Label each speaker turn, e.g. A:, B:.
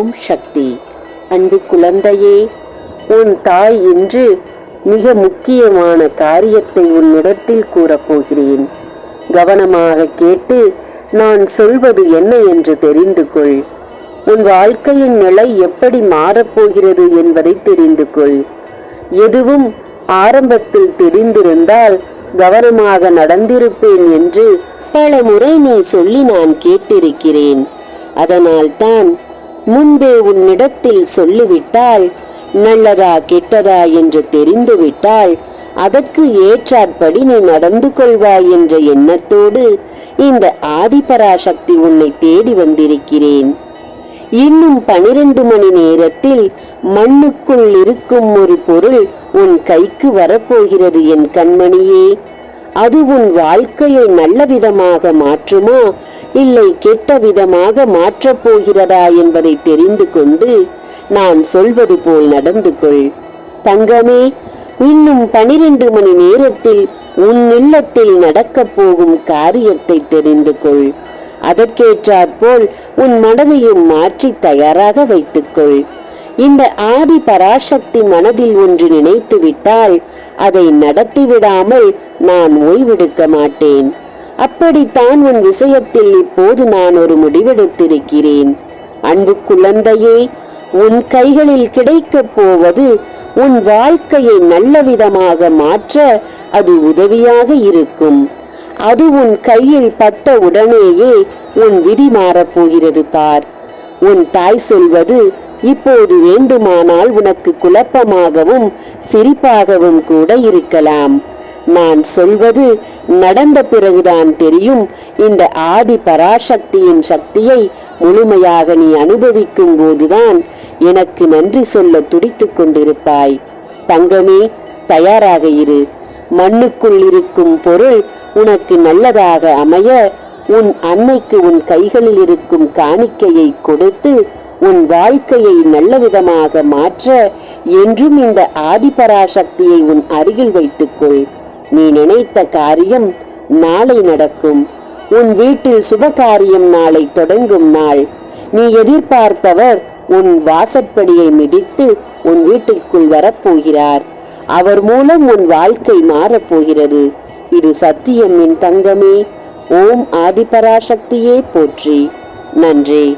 A: ஓம் சக்தி. அன்பு குழந்தையே உன் தாய் இன்று மிக முக்கியமான காரியத்தை உன்னிடத்தில் கூறப்போகிறேன் கவனமாக கேட்டு நான் சொல்வது என்ன என்று தெரிந்து கொள். உன் வாழ்க்கையின் நிலை எப்படி மாறப்போகிறது என்பதை தெரிந்து கொள். எதுவும் ஆரம்பத்தில் தெரிந்திருந்தால் கவனமாக நடந்திருப்பேன் என்று பல முறை நீ சொல்லி நான் கேட்டிருக்கிறேன். அதனால்தான் முன்பே உன்னிடத்தில் சொல்லிவிட்டால் நல்லதா கெட்டதா என்று தெரிந்துவிட்டால் அதற்கு ஏற்றாற்படி நீ நடந்து கொள்வாய் என்ற எண்ணத்தோடு இந்த ஆதிபராசக்தி உன்னை தேடி வந்திருக்கிறேன். இன்னும் பனிரெண்டு மணி நேரத்தில் மண்ணுக்குள் இருக்கும் ஒரு பொருள் உன் கைக்கு வரப்போகிறது என் கண்மணியே. அது உன் வாழ்க்கையை நல்ல விதமாக மாற்றுமா? இல்லை கெட்ட விதமாக மாற்றப் போகிறதா என்பதை தெரிந்து கொண்டு நான் சொல்வது போல் நடந்து கொள். தங்கமே இன்னும் பனிரெண்டு மணி நேரத்தில் உன் இல்லத்தில் நடக்கப் போகும் காரியத்தை தெரிந்து கொள். அதற்கேற்றாற்போல் உன் மனதையும் மாற்றி தயாராக வைத்துக்கொள் இந்த ஆதி பராசக்தி மனதில் ஒன்று நினைத்து விட்டால் அதை நடத்திவிடாமல் நான் ஓய்வெடுக்க மாட்டேன். அப்படித்தான் உன் விஷயத்தில் இப்போது நான் ஒரு முடிவெடுத்திருக்கிறேன். அன்பு குழந்தையே உன் கைகளில் கிடைக்கப் போவது உன் வாழ்க்கையை நல்ல விதமாக மாற்ற அது உதவியாக இருக்கும். அது உன் கையில் பட்ட உடனேயே உன் விதி மாறப் போகிறது பார். உன் தாய் சொல்வது இப்போது வேண்டுமானால் உனக்கு குழப்பமாகவும் சிரிப்பாகவும் கூட இருக்கலாம். நான் சொல்வது நடந்த பிறகுதான் தெரியும். இந்த ஆதி பராசக்தியின் சக்தியை முழுமையாக நீ அனுபவிக்கும் போதுதான் எனக்கு நன்றி சொல்ல துடித்துக் கொண்டிருப்பாய். தங்கமே தயாராக இரு. மண்ணுக்குள் இருக்கும் பொருள் உனக்கு நல்லதாக அமைய உன் அன்னைக்கு உன் கைகளில் இருக்கும் காணிக்கையை கொடுத்து உன் வாழ்க்கையை நல்ல விதமாக மாற்ற என்றும் இந்த ஆதிபராசக்தியை உன் அருகில் வைத்துக்கொள். நீ நினைத்த காரியம் நாளை நடக்கும். உன் வீட்டில் சுபகாரியம் நாளை தொடங்கும் நாள். நீ எதிர்பார்த்தவர் உன் வாசற்படியை மிதித்து உன் வீட்டிற்குள் வரப்போகிறார். அவர் மூலம் உன் வாழ்க்கை மாறப்போகிறது. இது சத்தியம் என் தங்கமே. ஓம் ஆதிபராசக்தியே போற்றி. நன்றி.